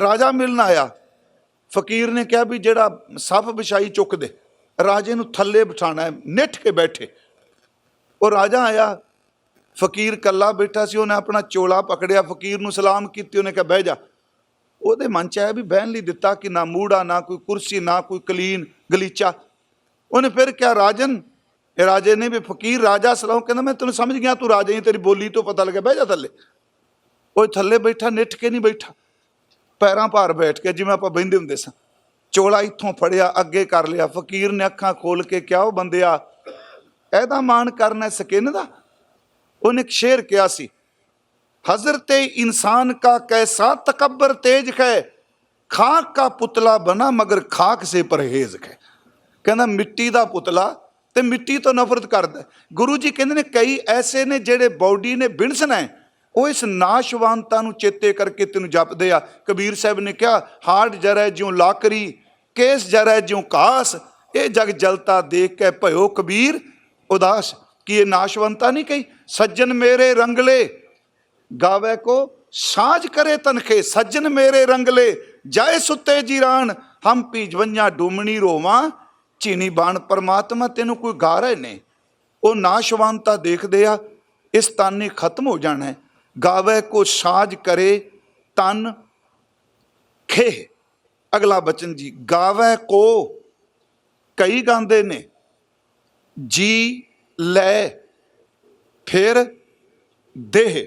ਰਾਜਾ ਮਿਲਣ ਆਇਆ। ਫਕੀਰ ਨੇ ਕਿਹਾ ਵੀ ਜਿਹੜਾ ਸੱਪ ਵਿਛਾਈ ਚੁੱਕ ਦੇ, ਰਾਜੇ ਨੂੰ ਥੱਲੇ ਬਿਠਾਣਾ ਹੈ, ਨਿੱਠ ਕੇ ਬੈਠੇ। ਉਹ ਰਾਜਾ ਆਇਆ। ਫਕੀਰ ਕੱਲਾ ਬੈਠਾ ਸੀ, ਉਹਨੇ ਆਪਣਾ ਚੋਲਾ ਪਕੜਿਆ। ਫਕੀਰ ਨੂੰ ਸਲਾਮ ਕੀਤੀ, ਉਹਨੇ ਕਿਹਾ, ਬਹਿ ਜਾ। ਉਹਦੇ ਮਨ ਚ ਆਇਆ ਵੀ ਬਹਿਣ ਲਈ ਦਿੱਤਾ ਕਿ ਨਾ ਮੂੜਾ, ਨਾ ਕੋਈ ਕੁਰਸੀ, ਨਾ ਕੋਈ ਕਲੀਨ, ਗਲੀਚਾ। ਉਹਨੇ ਫਿਰ ਕਿਹਾ, ਰਾਜਨ, ਇਹ ਰਾਜੇ ਨੇ ਵੀ ਫਕੀਰ ਰਾਜਾ ਸਲਾਮ ਕਹਿੰਦਾ, ਮੈਂ ਤੈਨੂੰ ਸਮਝ ਗਿਆ, ਤੂੰ ਰਾਜੇ ਹੀ ਤੇਰੀ ਬੋਲੀ ਤੋਂ ਪਤਾ ਲੱਗਿਆ, ਬਹਿ ਜਾ ਥੱਲੇ। ਉਹ ਥੱਲੇ ਬੈਠਾ, ਨਿੱਠ ਕੇ ਨਹੀਂ ਬੈਠਾ। ਪੈਰਾਂ ਭਾਰ ਬੈਠ ਕੇ ਜਿਵੇਂ ਆਪਾਂ ਬਹਿੰਦੇ ਹੁੰਦੇ ਸਾਂ ਚੋਲਾ ਇੱਥੋਂ ਫੜਿਆ ਅੱਗੇ ਕਰ ਲਿਆ ਫਕੀਰ ਨੇ ਅੱਖਾਂ ਖੋਲ ਕੇ ਕਿਹਾ ਉਹ ਬੰਦਿਆ ਇਹਦਾ ਮਾਣ ਕਰਨਾ ਸਕਿਨ ਦਾ ਉਹਨੇ ਇੱਕ ਸ਼ੇਰ ਕਿਹਾ ਸੀ हजरत इंसान का कैसा तकबर तेज है खाक का पुतला बना मगर खाक से परहेज है ਕਹਿੰਦਾ ਮਿੱਟੀ ਦਾ ਪੁਤਲਾ ਤੇ ਮਿੱਟੀ ਤੋਂ ਨਫ਼ਰਤ ਕਰਦਾ ਹੈ। ਗੁਰੂ ਜੀ ਕਹਿੰਦੇ ਨੇ ਕਈ ਐਸੇ ਨੇ ਜਿਹੜੇ ਬਾਡੀ ਨੇ ਬਿਣਸਣਾ ਹੈ ਉਹ ਇਸ ਨਾਸ਼ਵਾਨਤਾ ਨੂੰ ਚੇਤੇ ਕਰਕੇ ਤੈਨੂੰ ਜਪਦੇ ਆ। ਕਬੀਰ ਸਾਹਿਬ ਨੇ ਕਿਹਾ ਹਾਰਡ ਜਰੈ ਜਿਉ ਲਾਕਰੀ, ਕੇਸ ਜਰੈ ਜਿਉ ਕਾਸ, ਇਹ ਜਗ ਜਲਤਾ ਦੇਖ ਕੇ ਭਇਓ ਕਬੀਰ। ਉਦਾਸ, ਕੀ ਇਹ ਨਾਸ਼ਵੰਤਾ ਨਹੀਂ ਕਹੀ? ਸੱਜਣ ਮੇਰੇ ਰੰਗਲੇ, ਗਾਵੇ ਕੋ ਸਾਜ ਕਰੇ ਤਨਖੇ। ਸੱਜਣ ਮੇਰੇ ਰੰਗਲੇ, ਜਾਏ ਸੁੱਤੇ ਜੀਰਾਨ, ਹਮ ਪੀ ਜਵੰਜਾ ਡੂਮਣੀ ਰੋਵਾਂ। ਚੀਨੀ ਬਾਣ ਪਰਮਾਤਮਾ ਤੈਨੂੰ ਕੋਈ ਗਾ ਰਹੇ ਨੇ। ਉਹ ਨਾਸ਼ਵਾਨਤਾ ਦੇਖਦੇ ਆ, ਇਸ ਤਾਨੇ ਖਤਮ ਹੋ ਜਾਣਾ ਹੈ। ਗਾਵੇ ਕੋ ਸਾਜ ਕਰੇ ਤਨ ਖੇ ਅਗਲਾ ਬਚਨ ਜੀ, ਗਾਵੇ ਕੋ ਕਈ ਗਾਉਂਦੇ ਨੇ, ਜੀ ਲੈ ਫਿਰ ਦੇਹ।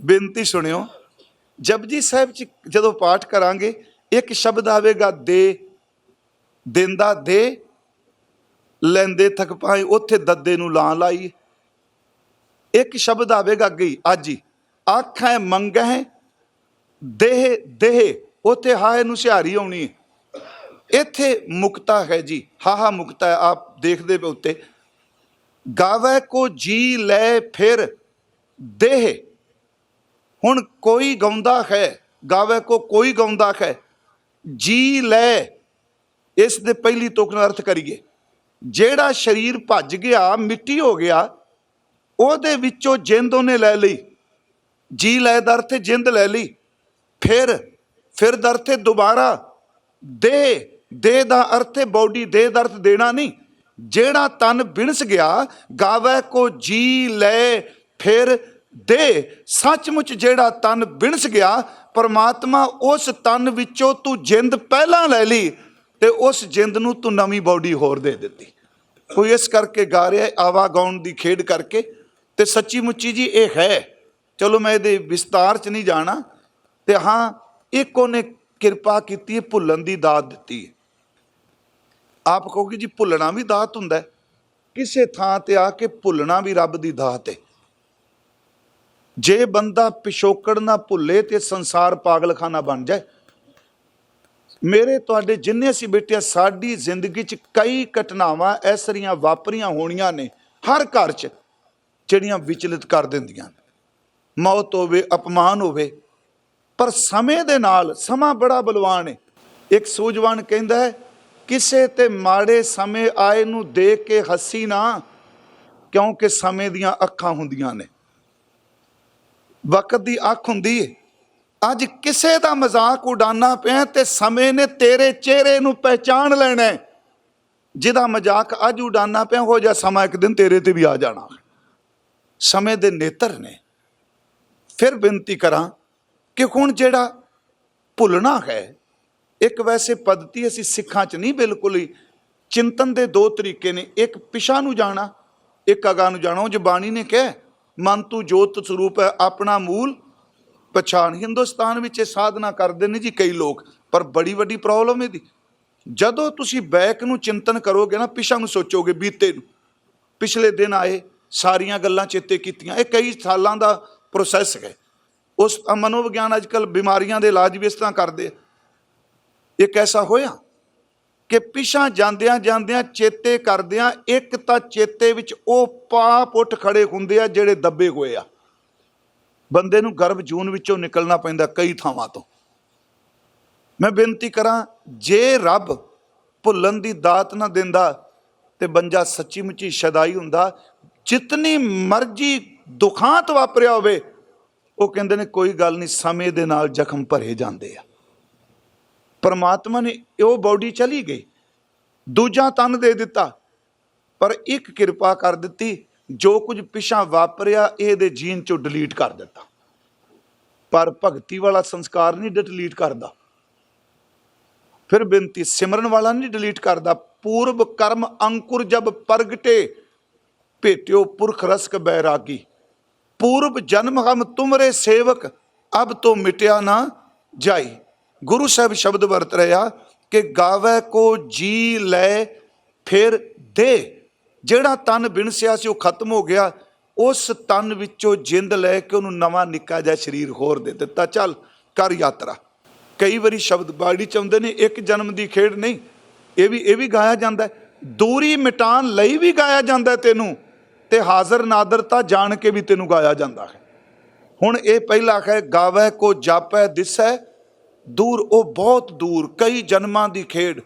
ਬੇਨਤੀ ਸੁਣਿਓ, ਜਪਜੀ ਸਾਹਿਬ ਚ ਜਦੋਂ ਪਾਠ ਕਰਾਂਗੇ, ਇੱਕ ਸ਼ਬਦ ਆਵੇਗਾ, ਦੇ, ਦਿੰਦਾ ਦੇ, ਲੈਂਦੇ ਥਕ ਪਾਏ ਉੱਥੇ ਦੱਦੇ ਨੂੰ ਲਾਂ ਲਾਈ ਇੱਕ ਸ਼ਬਦ ਆਵੇਗਾ ਗਈ ਅੱਜ ਹੀ। ਅੱਖ ਹੈ ਮੰਗ ਹੈ ਦੇਹ ਦੇਹ, ਉੱਥੇ ਹਾਏ ਨੂੰ ਸਿਹਾਰੀ ਆਉਣੀ ਹੈ। ਇੱਥੇ ਮੁਕਤਾ ਹੈ ਜੀ, ਹਾ ਹਾ ਮੁਕਤਾ ਹੈ, ਆਪ ਦੇਖਦੇ ਪਏ ਉੱਤੇ। ਗਾਵੇ ਕੋ ਜੀ ਲੈ ਫਿਰ ਦੇਹ। ਹੁਣ ਕੋਈ ਗਾਉਂਦਾ ਹੈ ਗਾਵੇ ਕੋ ਕੋਈ ਗਾਉਂਦਾ ਹੈ, ਜੀ ਲੈ। ਇਸ ਦੇ ਪਹਿਲੀ ਤੁਕ ਨਾਲ ਅਰਥ ਕਰੀਏ। ਜਿਹੜਾ ਸਰੀਰ ਭੱਜ ਗਿਆ, ਮਿੱਟੀ ਹੋ ਗਿਆ ਉਹਦੇ ਵਿੱਚੋਂ ਜਿੰਦ ਉਹਨੇ ਲੈ ਲਈ। ਜੀ ਲੈ ਦਾ ਅਰਥ ਜਿੰਦ ਲੈ ਲਈ। ਫਿਰ ਫਿਰ ਦਾ ਅਰਥ ਦੁਬਾਰਾ ਦੇ ਦੇ ਦਾ ਅਰਥ ਹੈ ਬਾਡੀ ਦੇ ਦਾ ਅਰਥ ਦੇਣਾ ਨਹੀਂ। ਜਿਹੜਾ ਤਨ ਬਿਣਸ ਗਿਆ, ਗਾਵੇ ਕੋ ਜੀ ਲੈ, ਫਿਰ ਦੇ ਸੱਚਮੁੱਚ ਜਿਹੜਾ ਤਨ ਬਿਣਸ ਗਿਆ, ਪਰਮਾਤਮਾ ਉਸ ਤਨ ਵਿੱਚੋਂ ਤੂੰ ਜਿੰਦ ਪਹਿਲਾਂ ਲੈ ਲਈ ਤੇ ਉਸ ਜਿੰਦ ਨੂੰ ਤੂੰ ਨਵੀਂ ਬਾਡੀ ਹੋਰ ਦੇ ਦਿੱਤੀ। ਕੋਈ ਇਸ ਕਰਕੇ ਗਾ ਰਿਹਾ ਆਵਾ ਗਾਉਣ ਦੀ ਖੇਡ ਕਰਕੇ। ਤੇ ਸੱਚੀ ਮੁੱਚੀ ਜੀ ਇਹ ਹੈ। ਚਲੋ ਮੈਂ ਇਹਦੇ ਵਿਸਤਾਰ ਚ ਨਹੀਂ ਜਾਣਾ। ਤੇ ਹਾਂ, ਇੱਕ ਉਹਨੇ ਕਿਰਪਾ ਕੀਤੀ ਹੈ ਭੁੱਲਣ ਦੀ ਦਾਤ ਦਿੱਤੀ। ਹੈ ਆਪ ਕਹੋਗੇ ਜੀ, ਭੁੱਲਣਾ ਵੀ ਦਾਤ ਹੁੰਦਾ ਕਿਸੇ ਥਾਂ ਤੇ ਆ ਕੇ ਭੁੱਲਣਾ ਵੀ ਰੱਬ ਦੀ ਦਾਤ ਹੈ। ਜੇ ਬੰਦਾ ਪਿਛੋਕੜ ਨਾ ਭੁੱਲੇ ਤੇ ਸੰਸਾਰ ਪਾਗਲਖਾਨਾ ਬਣ ਜਾਏ। ਮੇਰੇ ਤੁਹਾਡੇ ਜਿੰਨੇ ਸੀ ਬੈਠੇ ਸਾਡੀ ਜ਼ਿੰਦਗੀ 'ਚ ਕਈ ਘਟਨਾਵਾਂ ਐਸਰੀਆਂ ਵਾਪਰੀਆਂ ਹੋਣੀਆਂ ਨੇ, ਹਰ ਘਰ 'ਚ। ਜਿਹੜੀਆਂ ਵਿਚਲਿਤ ਕਰ ਦਿੰਦੀਆਂ ਮੌਤ ਹੋਵੇ, ਅਪਮਾਨ ਹੋਵੇ, ਪਰ ਸਮੇਂ ਦੇ ਨਾਲ ਸਮਾਂ ਬੜਾ ਬਲਵਾਨ ਹੈ ਇੱਕ ਸੂਝਵਾਨ ਕਹਿੰਦਾ ਹੈ, ਕਿਸੇ ਤੇ ਮਾੜੇ ਸਮੇਂ ਆਏ ਨੂੰ ਦੇਖ ਕੇ ਹੱਸੀ ਨਾ, ਕਿਉਂਕਿ ਸਮੇਂ ਦੀਆਂ ਅੱਖਾਂ ਹੁੰਦੀਆਂ ਨੇ। ਵਕਤ ਦੀ ਅੱਖ ਹੁੰਦੀ ਹੈ ਅੱਜ ਕਿਸੇ ਦਾ ਮਜ਼ਾਕ ਉਡਾਨਾ ਪਿਆ ਤੇ ਸਮੇਂ ਨੇ ਤੇਰੇ ਚਿਹਰੇ ਨੂੰ ਪਹਿਚਾਣ ਲੈਣਾ ਜਿਹਦਾ ਮਜ਼ਾਕ ਅੱਜ ਉਡਾਨਾ ਪਿਆ ਹੋ ਜਾ ਸਮਾਂ ਇੱਕ ਦਿਨ ਤੇਰੇ ਤੇ ਵੀ ਆ ਜਾਣਾ। ਸਮੇਂ ਦੇ ਨੇਤਰ ਨੇ। ਫਿਰ ਬੇਨਤੀ ਕਰਾਂ ਕਿ ਹੁਣ ਜਿਹੜਾ ਭੁੱਲਣਾ ਹੈ, ਇੱਕ ਵੈਸੇ ਪद्धਤੀ ਅਸੀਂ ਸਿੱਖਾਂ 'ਚ ਨਹੀਂ ਬਿਲਕੁਲ ਹੀ, ਚਿੰਤਨ ਦੇ ਦੋ ਤਰੀਕੇ ਨੇ, ਇੱਕ ਪਿਛਾ ਨੂੰ ਜਾਣਾ, ਇੱਕ ਅਗਾ ਨੂੰ ਜਾਣਾ। ਉਹ ਬਾਣੀ ਨੇ ਕਿਹਾ, ਮਨ ਤੂੰ ਜੋਤ ਸਰੂਪ ਹੈ, ਆਪਣਾ ਮੂਲ ਪਛਾਣ। ਹਿੰਦੁਸਤਾਨ ਵਿੱਚ ਇਹ ਸਾਧਨਾ ਕਰਦੇ ਨੇ ਜੀ ਕਈ ਲੋਕ, ਪਰ ਬੜੀ ਵੱਡੀ ਪ੍ਰੋਬਲਮ ਇਹਦੀ। ਜਦੋਂ ਤੁਸੀਂ ਬੈਕ ਨੂੰ ਚਿੰਤਨ ਕਰੋਗੇ ਨਾ, ਪਿਛਾ ਨੂੰ ਸੋਚੋਗੇ ਬੀਤੇ ਨੂੰ। ਪਿਛਲੇ ਦਿਨ ਆਏ ਸਾਰੀਆਂ ਗੱਲਾਂ ਚੇਤੇ ਕੀਤੀਆਂ। ਇਹ ਕਈ ਸਾਲਾਂ ਦਾ ਪ੍ਰੋਸੈਸ ਹੈ। ਉਸ ਅ- ਮਨੋਵਿਗਿਆਨ ਅੱਜਕੱਲ ਬਿਮਾਰੀਆਂ ਦੇ ਇਲਾਜ ਵੀ ਇਸ ਤਰ੍ਹਾਂ ਕਰਦੇ ਆ। ਇੱਕ ਐਸਾ ਹੋਇਆ ਕਿ ਪਿਛਾਂ ਜਾਂਦਿਆਂ ਜਾਂਦਿਆਂ ਚੇਤੇ ਕਰਦਿਆਂ ਇੱਕ ਤਾਂ ਚੇਤੇ ਵਿੱਚ ਉਹ ਪਾਪ ਉੱਠ ਖੜੇ ਹੁੰਦੇ ਆ ਜਿਹੜੇ ਦੱਬੇ ਹੋਏ ਆ। ਬੰਦੇ ਨੂੰ ਗਰਭ ਜੂਨ ਵਿੱਚੋਂ ਨਿਕਲਣਾ ਪੈਂਦਾ ਕਈ ਥਾਵਾਂ ਤੋਂ। ਮੈਂ ਬੇਨਤੀ ਕਰਾਂ, ਜੇ ਰੱਬ ਭੁੱਲਣ ਦੀ ਦਾਤ ਨਾ ਦਿੰਦਾ ਤੇ ਬੰਜਾ ਸੱਚੀ ਮੁੱਚੀ ਸ਼ਦਾਈ ਹੁੰਦਾ ਜਿਤਨੀ ਮਰਜ਼ੀ ਦੁਖਾਂਤ ਵਾਪਰਿਆ ਹੋਵੇ, ਉਹ ਕਹਿੰਦੇ ਨੇ ਕੋਈ ਗੱਲ ਨਹੀਂ, ਸਮੇਂ ਦੇ ਨਾਲ ਜ਼ਖਮ ਭਰੇ ਜਾਂਦੇ ਆ। ਪਰਮਾਤਮਾ ਨੇ ਉਹ ਬਾਡੀ ਚਲੀ ਗਈ। ਦੂਜਾ ਤਨ ਦੇ ਦਿੱਤਾ, ਪਰ ਇੱਕ ਕਿਰਪਾ ਕਰ ਦਿੱਤੀ, ਜੋ ਕੁਝ ਪਿਛਾਂ ਵਾਪਰਿਆ, ਇਹਦੇ ਜੀਨ ਚੋਂ ਡਿਲੀਟ ਕਰ ਦਿੱਤਾ। ਪਰ ਭਗਤੀ ਵਾਲਾ ਸੰਸਕਾਰ ਨਹੀਂ ਡਿਲੀਟ ਕਰਦਾ। ਫਿਰ ਬੇਨਤੀ, ਸਿਮਰਨ ਵਾਲਾ ਨਹੀਂ ਡਿਲੀਟ ਕਰਦਾ। ਪੂਰਬ ਕਰਮ ਅੰਕੁਰ ਜਬ ਪ੍ਰਗਟੇ ਭੇਟਿਓ ਪੁਰਖ ਰਸਕ ਬੈਰਾਗੀ। ਪੂਰਬ ਜਨਮ ਹਮ ਤੁਮਰੇ ਸੇਵਕ, ਅਬ ਤੋਂ ਮਿਟਿਆ ਨਾ ਜਾਈ। ਗੁਰੂ ਸਾਹਿਬ ਸ਼ਬਦ ਵਰਤ ਰਿਹਾ ਕਿ ਗਾਵੇ ਕੋ ਜੀ ਲੈ, ਫਿਰ ਦੇ। ਜਿਹੜਾ ਤਨ ਬਿਨਸਿਆ ਸੀ ਉਹ ਖਤਮ ਹੋ ਗਿਆ, ਉਸ ਤਨ ਵਿੱਚੋਂ ਜਿੰਦ ਲੈ ਕੇ ਉਹਨੂੰ ਨਵਾਂ ਨਿੱਕਾ ਜਿਹਾ ਸਰੀਰ ਹੋਰ ਦੇ ਦਿੱਤਾ। ਚੱਲ, ਕਰ ਯਾਤਰਾ। ਕਈ ਵਾਰੀ ਸ਼ਬਦ ਬਾੜੀ ਚ ਆਉਂਦੇ ਨੇ, ਇੱਕ ਜਨਮ ਦੀ ਖੇਡ ਨਹੀਂ, ਇਹ ਵੀ ਇਹ ਵੀ ਗਾਇਆ ਜਾਂਦਾ ਦੂਰੀ ਮਿਟਾਣ ਲਈ ਵੀ ਗਾਇਆ ਜਾਂਦਾ ਤੈਨੂੰ। ਤੇ ਹਾਜ਼ਰ ਨਾਦਰ ਤਾਂ ਜਾਣ ਕੇ ਵੀ ਤੈਨੂੰ ਗਾਇਆ ਜਾਂਦਾ ਹੈ। ਹੁਣ ਇਹ ਪਹਿਲਾ ਹੈ ਗਾਵੇ ਕੋ ਜਾਪੈ ਦਿਸੈ ਦੂਰ ਉਹ ਬਹੁਤ ਦੂਰ, ਕਈ ਜਨਮਾਂ ਦੀ ਖੇਡ।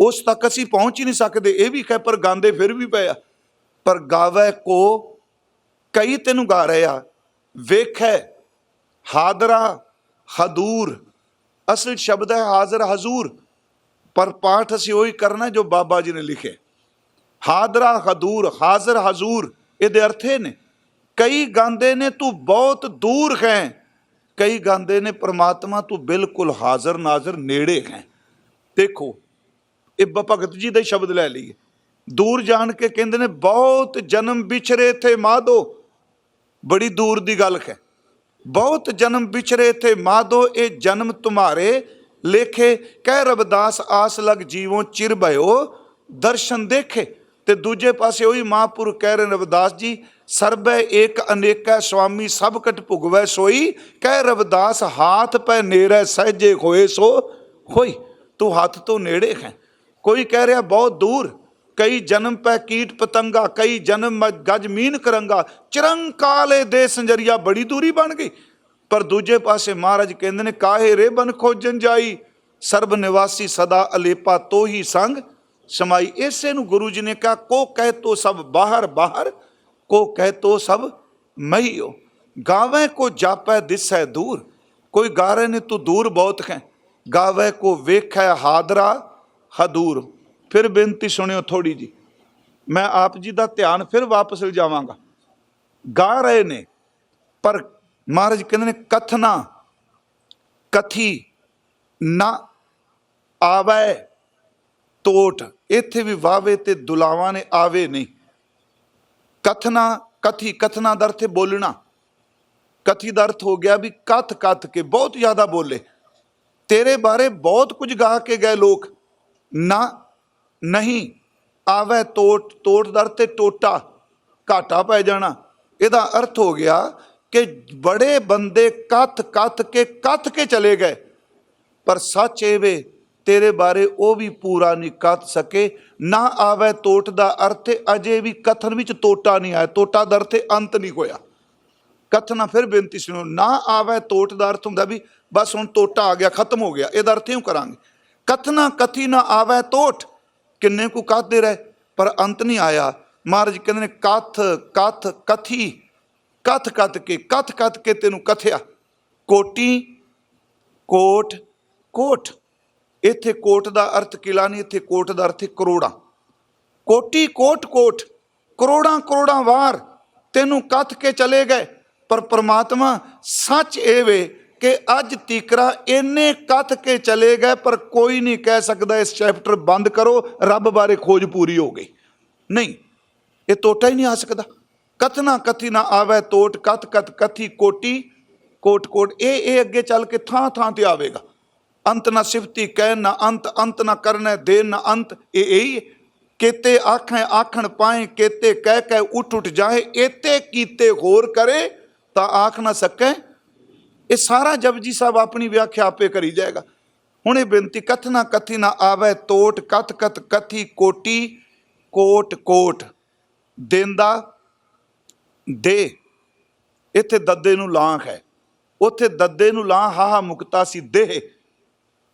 ਉਸ ਤੱਕ ਅਸੀਂ ਪਹੁੰਚ ਹੀ ਨਹੀਂ ਸਕਦੇ, ਇਹ ਵੀ ਕਹਿ ਪਰ ਗਾਉਂਦੇ ਫਿਰ ਵੀ ਪਏ ਆ। ਪਰ ਗਾਵੇ ਕੋ ਕਈ ਤੈਨੂੰ ਗਾ ਰਹੇ ਆ। ਵੇਖੈ ਹਾਦਰਾ, ਹਦੂਰ, ਅਸਲ ਸ਼ਬਦ ਹੈ ਹਾਜ਼ਰ ਹਜ਼ੂਰ। ਪਰ ਪਾਠ ਅਸੀਂ ਉਹੀ ਕਰਨਾ ਜੋ ਬਾਬਾ ਜੀ ਨੇ ਲਿਖੇ। ਹਾਦਰਾ ਹਦੂਰ, ਹਾਜ਼ਰ ਹਜ਼ੂਰ, ਇਹਦੇ ਅਰਥੇ ਨੇ। ਕਈ ਗਾਉਂਦੇ ਨੇ, ਤੂੰ ਬਹੁਤ ਦੂਰ ਹੈ। ਕਈ ਗਾਉਂਦੇ ਨੇ, ਪ੍ਰਮਾਤਮਾ, ਤੂੰ ਬਿਲਕੁਲ ਹਾਜ਼ਰ ਨਾਜ਼ਰ ਨੇੜੇ ਹੈ। ਦੇਖੋ, ਇਹ ਬ- ਭਗਤ ਜੀ ਦੇ ਸ਼ਬਦ ਲੈ ਲਈਏ। ਦੂਰ ਜਾਣ ਕੇ ਕਹਿੰਦੇ ਨੇ, ਬਹੁਤ ਜਨਮ ਵਿਛਰੇ ਥੇ ਮਾਧੋ ਬੜੀ ਦੂਰ ਦੀ ਗੱਲ ਹੈ। ਬਹੁਤ ਜਨਮ ਵਿਛਰੇ ਥੇ ਮਾਧੋ ਇਹ ਜਨਮ ਤੁਮਾਰੇ ਲੇਖੇ। ਕਹਿ ਰਬਦਾਸ ਆਸ ਲਗ ਜੀਵੋਂ ਚਿਰ ਭਇਓ ਦਰਸ਼ਨ ਦੇਖੇ। ਤੇ ਦੂਜੇ ਪਾਸੇ ਉਹੀ ਮਹਾਂਪੁਰ ਕਹਿ ਰਹੇ ਰਵਿਦਾਸ ਜੀ, ਸਰਬੈ ਏਕ ਅਨੇਕੈ ਸੁਆਮੀ ਸਭ ਕਟ ਭੁਗਵੈ ਸੋਈ। ਕਹਿ ਰਵਿਦਾਸ, ਹਾਥ ਪੈ ਨੇਰੇ ਸਹਜੇ ਹੋਏ ਸੋ। ਹੋਈ, ਤੂੰ ਹੱਥ ਤੋਂ ਨੇੜੇ ਹੈ। ਕੋਈ ਕਹਿ ਰਿਹਾ ਬਹੁਤ ਦੂਰ, ਕਈ ਜਨਮ ਪੈ ਕੀਟ ਪਤੰਗਾ, ਕਈ ਜਨਮ ਮ- ਗਜ ਮੀਨ ਕਰੰਗਾ। ਚਿਰੰਕਾਲੇ ਦੇ ਸੰਜਰੀਆ, ਬੜੀ ਦੂਰੀ ਬਣ ਗਈ। ਪਰ ਦੂਜੇ ਪਾਸੇ ਮਹਾਰਾਜ ਕਹਿੰਦੇ ਨੇ, ਕਾਹੇ ਰੇ ਬਨ ਖੋਜਨ ਜਾਈ? ਸਰਬ ਨਿਵਾਸੀ ਸਦਾ ਅਲੇਪਾ ਤੋ ਹੀ ਸੰਗ। ਸਮਾਈ ਇਸੇ ਨੂੰ ਗੁਰੂ ਜੀ ਨੇ ਕਿਹਾ, ਕੋ ਕਹਿ ਤੋ ਸਭ ਬਾਹਰ ਬਾਹਰ, ਕੋ ਕਹਿ ਤੋ ਸਭ ਮਈਓ ਗਾਵੇ ਕੋ ਜਾਪੈ ਦਿਸੈ ਦੂਰ, ਕੋਈ ਗਾ ਰਹੇ ਨੇ ਤੂੰ ਦੂਰ ਬਹੁਤ ਹੈ ਗਾਵੇ ਕੋ ਵੇਖੈ ਹਾਦਰਾ ਹਦੂਰ। ਫਿਰ ਬੇਨਤੀ ਸੁਣਿਓ ਥੋੜੀ ਜੀ, ਮੈਂ ਆਪ ਜੀ ਦਾ ਧਿਆਨ ਫਿਰ ਵਾਪਸ ਲਿਜਾਵਾਂਗਾ। ਗਾ ਰਹੇ ਨੇ, ਪਰ ਮਹਾਰਾਜ ਕਹਿੰਦੇ ਨੇ, ਕਥਨਾ, ਕਥੀ ਨਾ ਆਵੇ ਤੋਟ। ਇੱਥੇ ਵੀ ਵਾਵੇ ਤੇ ਦੁਲਾਵਾਂ ਨੇ ਆਵੇ ਨਹੀਂ। ਕਥਨਾ, ਕਥੀ, ਕਥਨਾ ਦਾ ਅਰਥ ਹੈ ਬੋਲਣਾ। ਕਥੀ ਦਾ ਅਰਥ ਹੋ ਗਿਆ ਵੀ ਕਥ ਕਥ ਕੇ ਬਹੁਤ ਜ਼ਿਆਦਾ ਬੋਲੇ। ਤੇਰੇ ਬਾਰੇ ਬਹੁਤ ਕੁਝ ਗਾ ਕੇ ਗਏ ਲੋਕ। ਨਾ, ਨਹੀਂ, ਆਵੇ ਤੋਟ ਤੋਟ ਦਰ ਤੇ ਟੋਟਾ, ਘਾਟਾ ਪੈ ਜਾਣਾ। ਇਹਦਾ ਅਰਥ ਹੋ ਗਿਆ ਕਿ ਬੜੇ ਬੰਦੇ ਕਥ ਕਥ ਕੇ ਕਥ ਕੇ ਚਲੇ ਗਏ। ਪਰ ਸੱਚ ਇਹ ਵੇ ਤੇਰੇ ਬਾਰੇ ਉਹ ਵੀ ਪੂਰਾ ਨਹੀਂ ਕੱਥ ਸਕੇ, ਨਾ ਆਵੇ ਤੋਟ ਦਾ ਅਰਥ, ਅਜੇ ਵੀ ਕਥਨ ਵਿੱਚ ਤੋਟਾ ਨਹੀਂ ਆਇਆ, ਤੋਟਾ ਦਾ ਅਰਥ ਅੰਤ ਨਹੀਂ ਹੋਇਆ। ਕਥਨਾ ਫਿਰ ਬੇਨਤੀ ਸੁਣੋ, ਨਾ ਆਵੇ ਤੋਟ ਦਾ ਅਰਥ ਹੁੰਦਾ ਵੀ ਬਸ ਹੁਣ ਤੋਟਾ ਆ ਗਿਆ, ਖਤਮ ਹੋ ਗਿਆ, ਇਹਦਾ ਅਰਥ ਇਉਂ ਕਰਾਂਗੇ। ਕਥਨਾ ਕਥੀ ਨਾ ਆਵੇ ਤੋਟ, ਕਿੰਨੇ ਕੁ ਕਥਦੇ ਰਹੇ, ਪਰ ਅੰਤ ਨਹੀਂ ਆਇਆ। ਮਹਾਰਾਜ ਕਹਿੰਦੇ ਨੇ, ਕਥ ਕਥ ਕਥੀ, ਕਥ ਕਥ ਕੇ, ਕਥ ਕਥ ਕੇ ਤੈਨੂੰ ਕਥਿਆ। ਕੋਟੀ, ਕੋਟ ਕੋਟ। ਇੱਥੇ ਕੋਟ ਦਾ ਅਰਥ ਕਿਲਾ ਨਹੀਂ, ਇੱਥੇ ਕੋਟ ਦਾ ਅਰਥ ਕਰੋੜਾਂ। ਕੋਟੀ, ਕੋਟ ਕੋਟ, ਕਰੋੜਾਂ ਕਰੋੜਾਂ ਵਾਰ ਤੈਨੂੰ ਕੱਥ ਕੇ ਚਲੇ ਗਏ, ਪਰ ਪ੍ਰਮਾਤਮਾ ਸੱਚ ਇਹ ਵੇ ਕਿ ਅੱਜ ਤੀਕਰਾ ਇੰਨੇ ਕੱਥ ਕੇ ਚਲੇ ਗਏ, ਪਰ ਕੋਈ ਨਹੀਂ ਕਹਿ ਸਕਦਾ ਇਸ ਚੈਪਟਰ ਬੰਦ ਕਰੋ, ਰੱਬ ਬਾਰੇ ਖੋਜ ਪੂਰੀ ਹੋ ਗਈ। ਨਹੀਂ, ਇਹ ਤੋਟਾ ਹੀ ਨਹੀਂ ਆ ਸਕਦਾ। ਕਥਨਾ ਕਥੀ ਨਾ ਆਵੇ, ਤੋਟ ਕਥ ਕਥ ਕਥੀ ਕੋਟੀ, ਕੋਟ ਕੋਟ, ਇਹ ਇਹ ਅੱਗੇ ਚੱਲ ਕੇ ਥਾਂ ਥਾਂ ਤੇ ਆਵੇਗਾ। ਅੰਤ ਨਾ ਸਿਫਤੀ ਕਹਿ, ਨਾ ਅੰਤ ਅੰਤ ਨਾ ਕਰਨਾ ਦੇ ਨਾ ਅੰਤ। ਇਹ ਇਹੀ ਕੇਤੇ ਆਖੈ ਆਖਣ ਪਾਏ, ਕੇਤੇ ਕਹਿ ਕਹਿ ਉੱਠ ਉੱਠ ਜਾਏ। ਏਤੇ ਕੀਤੇ ਹੋਰ ਕਰੇ ਤਾਂ ਆਖ ਨਾ ਸਕੈ। ਇਹ ਸਾਰਾ ਜਪਜੀ ਸਾਹਿਬ ਆਪਣੀ ਵਿਆਖਿਆ ਆਪੇ ਕਰੀ ਜਾਏਗਾ। ਹੁਣ ਇਹ ਬੇਨਤੀ ਕਥਨਾ ਕਥੀ ਨਾ ਆਵੇ ਤੋਟ, ਕਥ ਕਥ ਕਥੀ ਕੋਟੀ, ਕੋਟ ਕੋਟ। ਦੇਂਦਾ ਦੇ ਇੱਥੇ ਦੱਦੇ ਨੂੰ ਲਾਂਖ ਹੈ। ਉੱਥੇ ਦੱਦੇ ਨੂੰ ਲਾਂ ਹਾਹਾ ਮੁਕਤਾ ਸੀ ਦੇਹ।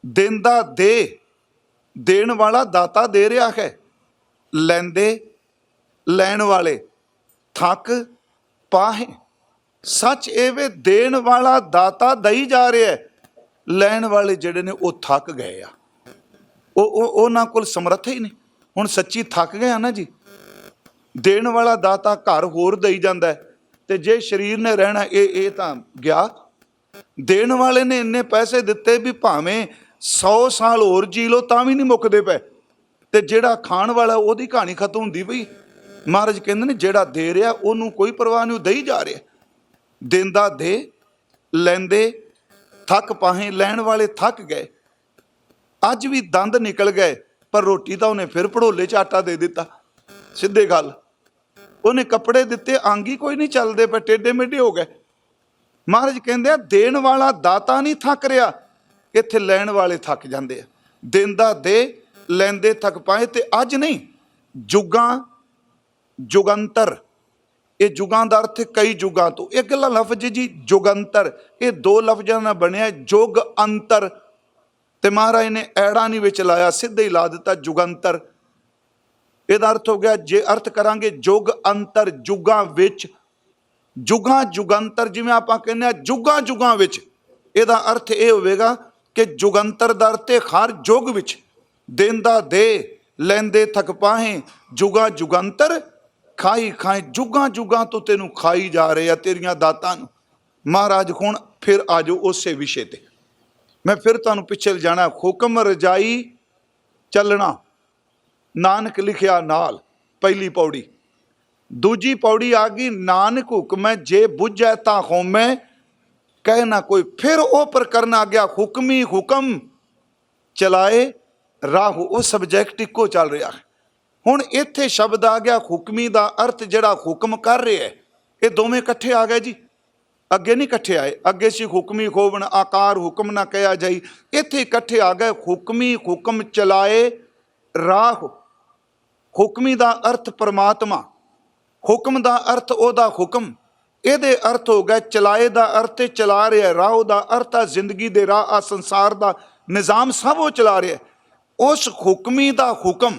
ਦਿੰਦਾ ਦੇ ਦੇਣ ਵਾਲਾ ਦਾਤਾ ਦੇ ਰਿਹਾ ਹੈ। ਲੈਂਦੇ, ਲੈਣ ਵਾਲੇ, ਥੱਕ, ਪਾਹੇ। ਸੱਚ ਇਹ ਵੇ ਦੇਣ ਵਾਲਾ ਦਾਤਾ ਦਈ ਜਾ ਰਿਹਾ ਲੈਣ ਵਾਲੇ ਜਿਹੜੇ ਨੇ ਉਹ ਥੱਕ ਗਏ ਆ। ਉਹ ਉਹ, ਉਹਨਾਂ ਕੋਲ ਸਮਰੱਥ ਹੀ ਨਹੀਂ। ਹੁਣ ਸੱਚੀ ਥੱਕ ਗਏ ਆ ਨਾ ਜੀ। ਦੇਣ ਵਾਲਾ ਦਾਤਾ ਘਰ ਹੋਰ ਦਈ ਜਾਂਦਾ ਹੈ। ਤੇ ਜੇ ਸਰੀਰ ਨੇ ਰਹਿਣਾ, ਇਹ ਇਹ ਤਾਂ ਗਿਆ। ਦੇਣ ਵਾਲੇ ਨੇ ਇੰਨੇ ਪੈਸੇ ਦਿੱਤੇ ਵੀ ਭਾਵੇਂ 100 ਸਾਲ ਹੋਰ ਜੀ ਲੋ ਤਾਂ ਵੀ ਨਹੀਂ ਮੁੱਕਦੇ ਪਏ। ਤੇ ਜਿਹੜਾ ਖਾਣ ਵਾਲਾ, ਉਹਦੀ ਕਹਾਣੀ ਖਤਮ ਹੁੰਦੀ ਪਈ। ਮਹਾਰਾਜ ਕਹਿੰਦੇ ਨੇ, ਜਿਹੜਾ ਦੇ ਰਿਹਾ, ਉਹਨੂੰ ਕੋਈ ਪਰਵਾਹ ਨਹੀਂ, ਉਹ ਦੇਈ ਜਾ ਰਿਹਾ। ਦਿੰਦਾ ਦੇ ਲੈਂਦੇ, ਥੱਕ ਪਾਹੇ, ਲੈਣ ਵਾਲੇ ਥੱਕ ਗਏ। ਅੱਜ ਵੀ ਦੰਦ ਨਿਕਲ ਗਏ, ਪਰ ਰੋਟੀ ਤਾਂ ਉਹਨੇ ਫਿਰ ਭੜੋਲੇ 'ਚ ਆਟਾ ਦੇ ਦਿੱਤਾ। ਸਿੱਧੇ ਗੱਲ। ਉਹਨੇ ਕੱਪੜੇ ਦਿੱਤੇ ਆਂਗੀ ਕੋਈ ਨਹੀਂ ਚੱਲਦੇ ਪਏ ਟੇਡੇ ਮੇਡੇ ਹੋ ਗਏ। ਮਹਾਰਾਜ ਕਹਿੰਦੇ ਆ, ਦੇਣ ਵਾਲਾ ਦਾਤਾ ਨਹੀਂ ਥੱਕ ਰਿਹਾ। ਇੱਥੇ ਲੈਣ ਵਾਲੇ ਥੱਕ ਜਾਂਦੇ ਆ। ਦਿੰਦਾ ਦੇ ਲੈਂਦੇ ਥੱਕ ਪਾਏ ਤੇ ਅੱਜ ਨਹੀਂ। ਜੁਗਾਂ, ਜੁਗੰਤਰ। ਇਹ ਜੁਗਾਂ ਦਾ ਅਰਥ ਕਈ ਜੁਗਾਂ ਤੋਂ। ਇਹ ਇਕੱਲਾ ਲਫ਼ਜ਼ ਜੀ, ਜੁਗੰਤਰ। ਇਹ ਦੋ ਲਫ਼ਜ਼ਾਂ ਨਾਲ ਬਣਿਆ ਜੁਗ ਅੰਤਰ। ਤੇ ਮਹਾਰਾਜ ਨੇ ਐੜਾ ਨਹੀਂ ਵਿੱਚ ਲਾਇਆ, ਸਿੱਧੇ ਹੀ ਲਾ ਦਿੱਤਾ, ਜੁਗੰਤਰ। ਇਹਦਾ ਅਰਥ ਹੋ ਗਿਆ, ਜੇ ਅਰਥ ਕਰਾਂਗੇ ਜੁਗ ਅੰਤਰ, ਜੁਗਾਂ ਵਿੱਚ। ਜੁਗਾਂ, ਜੁਗੰਤਰ ਜਿਵੇਂ ਆਪਾਂ ਕਹਿੰਦੇ ਆ ਜੁਗਾਂ ਜੁਗਾਂ ਵਿੱਚ। ਇਹਦਾ ਅਰਥ ਇਹ ਹੋਵੇਗਾ ਕਿ ਜੁਗੰਤਰ ਦਰ 'ਤੇ ਹਰ ਜੁਗ ਵਿੱਚ ਦੇਂਦਾ ਦੇ ਲੈਂਦੇ ਥਕ ਪਾਹੇ, ਜੁਗਾਂ ਜੁਗੰਤਰ ਖਾਈ ਖਾਈ ਜੁਗਾਂ ਜੁਗਾਂ ਤੋਂ ਤੈਨੂੰ ਖਾਈ ਜਾ ਰਹੇ ਆ ਤੇਰੀਆਂ ਦਾਤਾਂ ਨੂੰ। ਮਹਾਰਾਜ ਹੁਣ ਫਿਰ ਆਜੋ ਉਸੇ ਵਿਸ਼ੇ ਤੇ। ਮੈਂ ਫਿਰ ਤੁਹਾਨੂੰ ਪਿੱਛੇ ਜਾਣਾ, ਹੁਕਮ ਰਜਾਈ ਚੱਲਣਾ। ਨਾਨਕ ਲਿਖਿਆ ਨਾਲ, ਪਹਿਲੀ ਪੌੜੀ। ਦੂਜੀ ਪੌੜੀ ਆ ਗਈ, ਨਾਨਕ ਹੁਕਮੈ ਜੇ ਬੁੱਝੈ ਤਾਂ ਹੋਮੈ ਕਹਿ ਨਾ ਕੋਈ, ਫਿਰ ਉਹ ਪਰ ਕਰਨ ਆ ਗਿਆ ਹੁਕਮੀ ਹੁਕਮ ਚਲਾਏ, ਰਾਹ, ਉਹ ਸਬਜੈਕਟ ਇੱਕੋ ਚੱਲ ਰਿਹਾ ਹੈ। ਹੁਣ ਇੱਥੇ ਸ਼ਬਦ ਆ ਗਿਆ, ਹੁਕਮੀ ਦਾ ਅਰਥ ਜਿਹੜਾ ਹੁਕਮ ਕਰ ਰਿਹਾ ਹੈ, ਇਹ ਦੋਵੇਂ ਇਕੱਠੇ ਆ ਗਏ ਜੀ। ਅੱਗੇ ਨਹੀਂ ਇਕੱਠੇ ਆਏ, ਅੱਗੇ ਸੀ ਹੁਕਮੀ ਖੋਵਣ, ਆਕਾਰ ਹੁਕਮ ਨਾ ਕਹਿਆ ਜਾਈ। ਇੱਥੇ ਇਕੱਠੇ ਆ ਗਏ, ਹੁਕਮੀ ਹੁਕਮ ਚਲਾਏ, ਰਾਹ, ਹੁਕਮੀ ਦਾ ਅਰਥ ਪਰਮਾਤਮਾ। ਹੁਕਮ ਦਾ ਅਰਥ ਉਹਦਾ ਹੁਕਮ। ਇਹਦੇ ਅਰਥ ਹੋ ਗਿਆ, ਚਲਾਏ ਦਾ ਅਰਥ ਹੈ ਚਲਾ ਰਿਹਾ ਰਾਹ ਦਾ ਅਰਥ ਆ, ਜ਼ਿੰਦਗੀ ਦੇ ਰਾਹ ਆ, ਸੰਸਾਰ ਦਾ ਨਿਜ਼ਾਮ ਸਭ ਉਹ ਚਲਾ ਰਿਹਾ ਉਸ ਹੁਕਮੀ ਦਾ ਹੁਕਮ,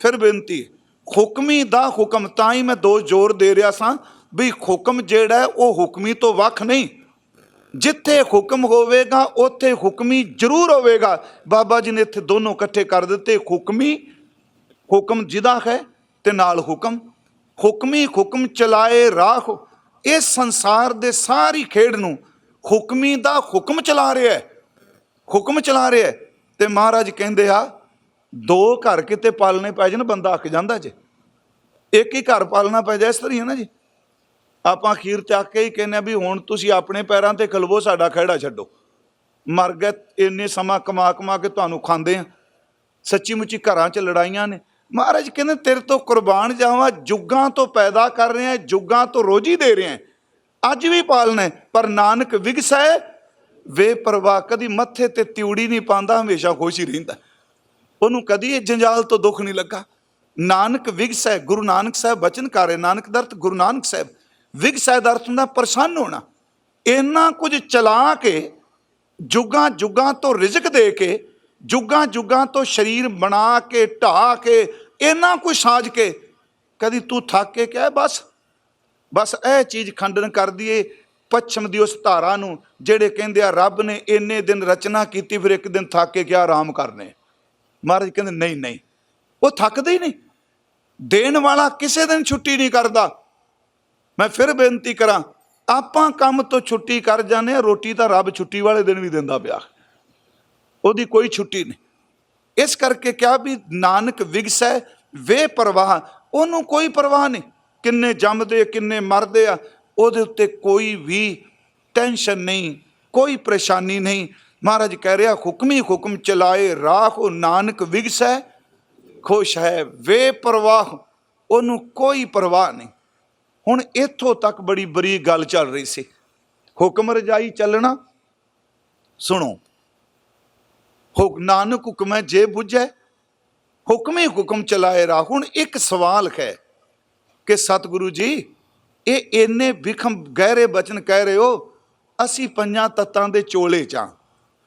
ਫਿਰ ਬੇਨਤੀ, ਹੁਕਮੀ ਦਾ ਹੁਕਮ, ਤਾਂ ਹੀ ਮੈਂ ਦੋ ਜ਼ੋਰ ਦੇ ਰਿਹਾ ਸਾਂ ਵੀ ਹੁਕਮ ਜਿਹੜਾ ਉਹ ਹੁਕਮੀ ਤੋਂ ਵੱਖ ਨਹੀਂ। ਜਿੱਥੇ ਹੁਕਮ ਹੋਵੇਗਾ, ਉੱਥੇ ਹੁਕਮੀ ਜ਼ਰੂਰ ਹੋਵੇਗਾ। ਬਾਬਾ ਜੀ ਨੇ ਇੱਥੇ ਦੋਨੋਂ ਇਕੱਠੇ ਕਰ ਦਿੱਤੇ, ਹੁਕਮੀ, ਹੁਕਮ ਜਿਹਦਾ ਹੈ ਤੇ ਨਾਲ ਹੁਕਮ। ਹੁਕਮੀ ਹੁਕਮ ਚਲਾਏ ਰਾਹ ਇਸ ਸੰਸਾਰ ਦੇ ਸਾਰੀ ਖੇਡ ਨੂੰ ਹੁਕਮੀ ਦਾ ਹੁਕਮ ਚਲਾ ਰਿਹਾ ਹੈ। ਹੁਕਮ ਚਲਾ ਰਿਹਾ ਹੈ। ਤੇ ਮਹਾਰਾਜ ਕਹਿੰਦੇ ਆ, ਦੋ ਘਰ ਕਿਤੇ ਪਾਲਣੇ ਪੈ ਜਾਣ, ਬੰਦਾ ਅੱਕ ਜਾਂਦਾ ਜੇ। ਇੱਕ ਹੀ ਘਰ ਪਾਲਣਾ ਪੈ ਜਾਏ ਇਸ ਤਰ੍ਹਾਂ ਹੈ ਨਾ ਜੀ। ਆਪਾਂ ਖੀਰ ਚੱਕ ਕੇ ਹੀ ਕਹਿੰਦੇ ਆ ਵੀ ਹੁਣ ਤੁਸੀਂ ਆਪਣੇ ਪੈਰਾਂ ਤੇ ਖਲਵੋ, ਸਾਡਾ ਖਹਿੜਾ ਛੱਡੋ। ਮਰ ਗਏ, ਇੰਨੇ ਸਮਾਂ ਕਮਾ ਕਮਾ ਕੇ ਤੁਹਾਨੂੰ ਖਾਂਦੇ ਆ। ਸੱਚੀ ਮੁੱਚੀ ਘਰਾਂ 'ਚ ਲੜਾਈਆਂ ਨੇ। ਮਹਾਰਾਜ ਕਹਿੰਦੇ ਤੇਰੇ ਤੋਂ ਕੁਰਬਾਨ ਜਾਵਾਂ ਜੁਗਾਂ ਤੋਂ ਪੈਦਾ ਕਰ ਰਹੇ ਆ ਜੁਗਾਂ ਤੋਂ ਰੋਜੀ ਦੇ ਰਹੇ। ਆ ਅੱਜ ਵੀ ਪਾਲਣਾ ਹੈ, ਪਰ ਨਾਨਕ ਵਿਗਸੈ ਵੇ ਪ੍ਰਵਾਹ ਕਦੀ ਮੱਥੇ ਤੇ ਤਿਉੜੀ ਨਹੀਂ ਪਾਉਂਦਾ ਹਮੇਸ਼ਾ ਖੁਸ਼ ਹੀ ਰਹਿੰਦਾ। ਉਹਨੂੰ ਕਦੀ ਇਹ ਜੰਜਾਲ ਤੋਂ ਦੁੱਖ ਨਹੀਂ ਲੱਗਾ। ਨਾਨਕ ਵਿਗਸੈ ਗੁਰੂ ਨਾਨਕ ਸਾਹਿਬ ਬਚਨ ਕਰ ਨਾਨਕ ਦਾ ਗੁਰੂ ਨਾਨਕ ਸਾਹਿਬ। ਵਿਗਸੈ ਦਾ ਅਰਥ ਹੁੰਦਾ ਪ੍ਰਸੰਨ ਹੋਣਾ। ਇੰਨਾ ਕੁਝ ਚਲਾ ਕੇ ਜੁਗਾਂ ਜੁਗਾਂ ਤੋਂ ਰਿਜ਼ਕ ਦੇ ਕੇ ਜੁਗਾਂ ਜੁਗਾਂ ਤੋਂ ਸਰੀਰ ਬਣਾ ਕੇ ਢਾ ਕੇ, ਇੰਨਾ ਕੁਝ ਸਾਜ ਕੇ, ਕਦੀ ਤੂੰ ਥੱਕ ਕੇ ਕਿਹਾ, ਬਸ ਬਸ ਇਹ ਚੀਜ਼ ਖੰਡਨ ਕਰਦੀ ਦਈਏ। ਪੱਛਮ ਦੀ ਉਸ ਧਾਰਾ ਨੂੰ ਜਿਹੜੇ ਕਹਿੰਦੇ ਆ, ਰੱਬ ਨੇ ਇੰਨੇ ਦਿਨ ਰਚਨਾ ਕੀਤੀ, ਫਿਰ ਇੱਕ ਦਿਨ ਥੱਕ ਕੇ ਕਿਹਾ, ਆਰਾਮ ਕਰਨੇ। ਮਹਾਰਾਜ ਕਹਿੰਦੇ, ਨਹੀਂ ਨਹੀਂ, ਉਹ ਥੱਕਦੇ ਹੀ ਨਹੀਂ। ਦੇਣ ਵਾਲਾ ਕਿਸੇ ਦਿਨ ਛੁੱਟੀ ਨਹੀਂ ਕਰਦਾ। ਮੈਂ ਫਿਰ ਬੇਨਤੀ ਕਰਾਂ, ਆਪਾਂ ਕੰਮ ਤੋਂ ਛੁੱਟੀ ਕਰ ਜਾਂਦੇ ਆ ਰੋਟੀ ਤਾਂ ਰੱਬ ਛੁੱਟੀ ਵਾਲੇ ਦਿਨ ਵੀ ਦਿੰਦਾ ਪਿਆ। ਉਹਦੀ ਕੋਈ ਛੁੱਟੀ ਨਹੀਂ। ਇਸ ਕਰਕੇ ਕਿਹਾ ਵੀ ਨਾਨਕ ਵਿਗਸੈ, ਵੇ ਪਰਵਾਹ, ਉਹਨੂੰ ਕੋਈ ਪਰਵਾਹ ਨਹੀਂ। ਕਿੰਨੇ ਜੰਮਦੇ, ਕਿੰਨੇ ਮਰਦੇ ਆ, ਉਹਦੇ ਉੱਤੇ ਕੋਈ ਵੀ ਟੈਨਸ਼ਨ ਨਹੀਂ, ਕੋਈ ਪਰੇਸ਼ਾਨੀ ਨਹੀਂ। ਮਹਾਰਾਜ ਕਹਿ ਰਿਹਾ, ਹੁਕਮੀ ਹੁਕਮ ਚਲਾਏ ਰਾਹ ਨਾਨਕ ਵਿਗਸੈ, ਖੁਸ਼ ਹੈ, ਵੇ ਪਰਵਾਹ। ਉਹਨੂੰ ਕੋਈ ਪਰਵਾਹ ਨਹੀਂ। ਹੁਣ ਇੱਥੋਂ ਤੱਕ ਬੜੀ ਬਰੀ ਗੱਲ ਚੱਲ ਰਹੀ ਸੀ। ਹੁਕਮ ਰਜਾਈ ਚੱਲਣਾ, ਸੁਣੋ। ਹੁਕ ਨਾਨਕ ਹੁਕਮੈ ਜੇ ਬੁਝੈ। ਹੁਕਮੇ ਹੁਕਮ ਚਲਾਏ ਰਾ ਹੁਣ ਇੱਕ ਸਵਾਲ ਹੈ ਕਿ ਸਤਿਗੁਰੂ ਜੀ, ਇਹ ਇੰਨੇ ਵਿਖਮ ਗਹਿਰੇ ਬਚਨ ਕਹਿ ਰਹੇ ਹੋ, ਅਸੀਂ ਪੰਜਾਂ ਤੱਤਾਂ ਦੇ ਚੋਲੇ ਚਾਂ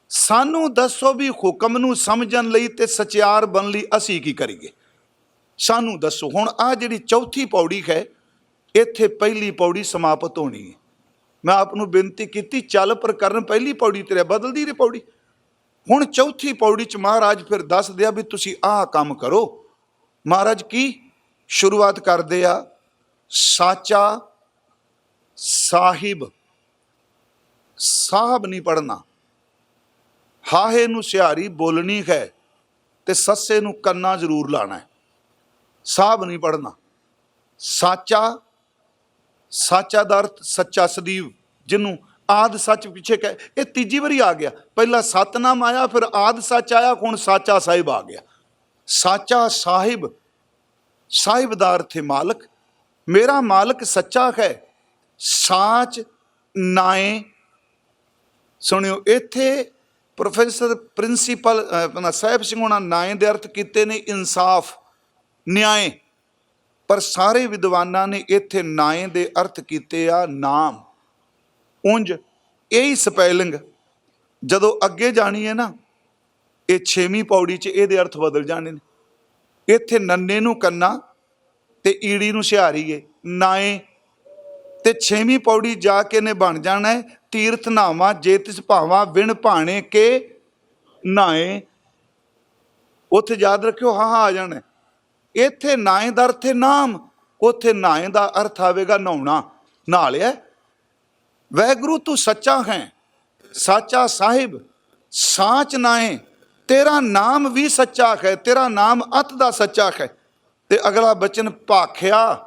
ਸਾਨੂੰ ਦੱਸੋ ਵੀ ਹੁਕਮ ਨੂੰ ਸਮਝਣ ਲਈ ਤੇ ਸਚਿਆਰ ਬਣ ਲਈ ਅਸੀਂ ਕੀ ਕਰੀਏ? ਸਾਨੂੰ ਦੱਸੋ। ਹੁਣ ਆ ਜਿਹੜੀ ਚੌਥੀ ਪੌੜੀ ਹੈ, ਇੱਥੇ ਪਹਿਲੀ ਪੌੜੀ ਸਮਾਪਤ ਹੋਣੀ ਹੈ। ਮੈਂ ਆਪ ਨੂੰ ਬੇਨਤੀ ਕੀਤੀ, ਚੱਲ ਪ੍ਰਕਰਨ ਪਹਿਲੀ ਪੌੜੀ ਤੇਰੇ, ਬਦਲਦੀ ਰੇ ਪੌੜੀ। ਹੁਣ ਚੌਥੀ ਪੌੜੀ ਚ ਮਹਾਰਾਜ ਫਿਰ ਦੱਸ ਦਿਆ ਵੀ ਤੁਸੀਂ ਆਹ ਕੰਮ ਕਰੋ। ਮਹਾਰਾਜ ਕੀ? ਸ਼ੁਰੂਆਤ ਕਰਦੇ ਆ, ਸਾਚਾ ਸਾਹਿਬ। ਸਾਹਿਬ ਨਹੀਂ ਪੜਨਾ ਹਾਹੇ ਨੂੰ ਸਿਹਾਰੀ ਬੋਲਣੀ ਹੈ ਤੇ ਸੱਸੇ ਨੂੰ ਕੰਨਾ ਜ਼ਰੂਰ ਲਾਣਾ ਹੈ। ਸਾਹਿਬ ਨਹੀਂ ਪੜਨਾ ਸਾਚਾ ਸਾਚਾ ਦਾ ਅਰਥ ਸੱਚਾ ਸਦੀਵ, ਜਿਹਨੂੰ ਆਦ ਸੱਚ ਪਿੱਛੇ ਕਹਿ, ਇਹ ਤੀਜੀ ਵਾਰੀ ਆ ਗਿਆ। ਪਹਿਲਾਂ ਸਤਨਾਮ ਆਇਆ, ਫਿਰ ਆਦ ਸੱਚ ਆਇਆ, ਹੁਣ ਸਾਚਾ ਸਾਹਿਬ ਆ ਗਿਆ। ਸਾਚਾ ਸਾਹਿਬ ਸਾਹਿਬ ਦਾ ਅਰਥ ਹੈ ਮਾਲਕ। ਮੇਰਾ ਮਾਲਕ ਸੱਚਾ ਹੈ, ਸਾਚ ਨਾਏ। ਸੁਣਿਓ, ਇੱਥੇ ਪ੍ਰੋਫੈਸਰ ਪ੍ਰਿੰਸੀਪਲ ਆਪਣਾ ਸਾਹਿਬ ਸਿੰਘ ਉਹਨਾਂ ਨਾਏ ਦੇ ਅਰਥ ਕੀਤੇ ਨੇ ਇਨਸਾਫ ਨਿਆਂ ਪਰ ਸਾਰੇ ਵਿਦਵਾਨਾਂ ਨੇ ਇੱਥੇ ਨਾਏ ਦੇ ਅਰਥ ਕੀਤੇ ਆ ਨਾਮ। ਉਂਝ ਇਹੀ ਸਪੈਲਿੰਗ ਜਦੋਂ ਅੱਗੇ ਜਾਣੀ ਹੈ ਨਾ, ਇਹ 6ਵੀਂ ਪੌੜੀ 'ਚ ਇਹਦੇ ਅਰਥ ਬਦਲ ਜਾਣੇ ਨੇ। ਇੱਥੇ ਨੰਨੇ ਨੂੰ ਕੰਨਾ ਤੇ ਈੜੀ ਨੂੰ ਸਿਹਾਰੀਏ ਨਾਏ ਤੇ 6ਵੀਂ ਪੌੜੀ ਜਾ ਕੇ ਨੇ ਬਣ ਜਾਣਾ ਹੈ, ਤੀਰਥ ਨਾਵਾ ਜੇ ਤਿਸ ਭਾਵਾ, ਵਿਣ ਭਾਣੇ ਕੇ ਨਾਏ। ਉੱਥੇ ਯਾਦ ਰੱਖਿਓ, ਹਾਂ ਹਾਂ, ਆ ਜਾਣਾ ਇੱਥੇ ਨਾਏ ਦਾ ਅਰਥ ਹੈ ਨਾਮ, ਉੱਥੇ ਨਾਏ ਦਾ ਅਰਥ ਆਵੇਗਾ ਨਹਾਉਣਾ। ਨਹਾ ਲਿਆ। ਵੈਗੁਰੂ ਤੂੰ ਸੱਚਾ ਹੈ, ਸਾਚਾ ਸਾਹਿਬ, ਸਾਚ ਨਾਏ ਤੇਰਾ ਨਾਮ ਵੀ ਸੱਚਾ ਹੈ, ਤੇਰਾ ਨਾਮ ਅਤ ਦਾ ਸੱਚਾ ਹੈ। ਤੇ ਅਗਲਾ ਬਚਨ, ਭਾਖਿਆ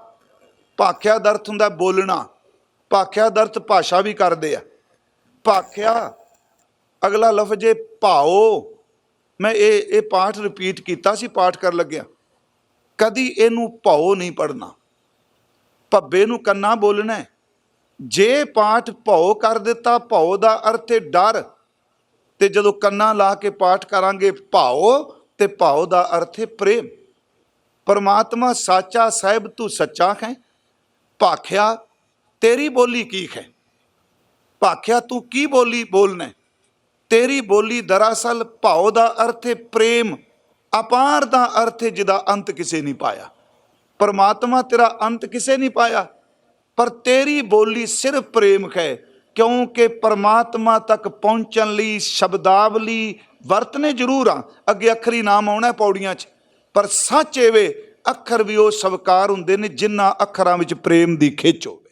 ਭਾਖਿਆ ਦਾ ਅਰਥ ਹੁੰਦਾ ਬੋਲਣਾ, ਭਾਖਿਆ ਦਾ ਅਰਥ ਭਾਸ਼ਾ ਵੀ ਕਰਦੇ ਆ। ਭਾਖਿਆ, ਅਗਲਾ ਲਫ਼ਜ਼ ਹੈ ਭਾਓ। ਮੈਂ ਇਹ ਇਹ ਪਾਠ ਰਿਪੀਟ ਕੀਤਾ ਸੀ, ਪਾਠ ਕਰ ਲੱਗਿਆ। ਕਦੀ ਇਹਨੂੰ ਭਾਓ ਨਹੀਂ ਪੜਨਾ ਭੱਬੇ ਨੂੰ ਕੰਨਾ ਬੋਲਣਾ ਜੇ ਪਾਠ ਭਉ ਕਰ ਦਿੱਤਾ, ਭਉ ਦਾ ਅਰਥ ਹੈ ਡਰ। ਤੇ ਜਦੋਂ ਕੰਨਾਂ ਲਾ ਕੇ ਪਾਠ ਕਰਾਂਗੇ ਭਾਉ, ਤੇ ਭਾਉ ਦਾ ਅਰਥ ਹੈ ਪ੍ਰੇਮ। ਪਰਮਾਤਮਾ ਸਾਚਾ ਸਾਹਿਬ, ਤੂੰ ਸੱਚਾ ਹੈ ਭਾਖਿਆ, ਤੇਰੀ ਬੋਲੀ ਕੀ ਹੈ ਭਾਖਿਆ, ਤੂੰ ਕੀ ਬੋਲੀ ਬੋਲਣਾ ਤੇਰੀ ਬੋਲੀ ਦਰਅਸਲ ਭਾਉ ਦਾ ਅਰਥ ਹੈ ਪ੍ਰੇਮ। ਅਪਾਰ ਦਾ ਅਰਥ ਹੈ ਜਿਹਦਾ ਅੰਤ ਕਿਸੇ ਨਹੀਂ ਪਾਇਆ। ਪਰਮਾਤਮਾ ਤੇਰਾ ਅੰਤ ਕਿਸੇ ਨਹੀਂ ਪਾਇਆ। ਪਰ ਤੇਰੀ ਬੋਲੀ ਸਿਰਫ ਪ੍ਰੇਮ ਹੈ, ਕਿਉਂਕਿ ਪਰਮਾਤਮਾ ਤੱਕ ਪਹੁੰਚਣ ਲਈ ਸ਼ਬਦਾਵਲੀ ਵਰਤਨੇ ਜ਼ਰੂਰ ਆ। ਅੱਗੇ ਅੱਖਰੀ ਨਾਮ ਆਉਣਾ ਪੌੜੀਆਂ 'ਚ, ਪਰ ਸੱਚ ਏਵੇ ਅੱਖਰ ਵੀ ਉਹ ਸਵਕਾਰ ਹੁੰਦੇ ਨੇ ਜਿਨ੍ਹਾਂ ਅੱਖਰਾਂ ਵਿੱਚ ਪ੍ਰੇਮ ਦੀ ਖਿੱਚ ਹੋਵੇ।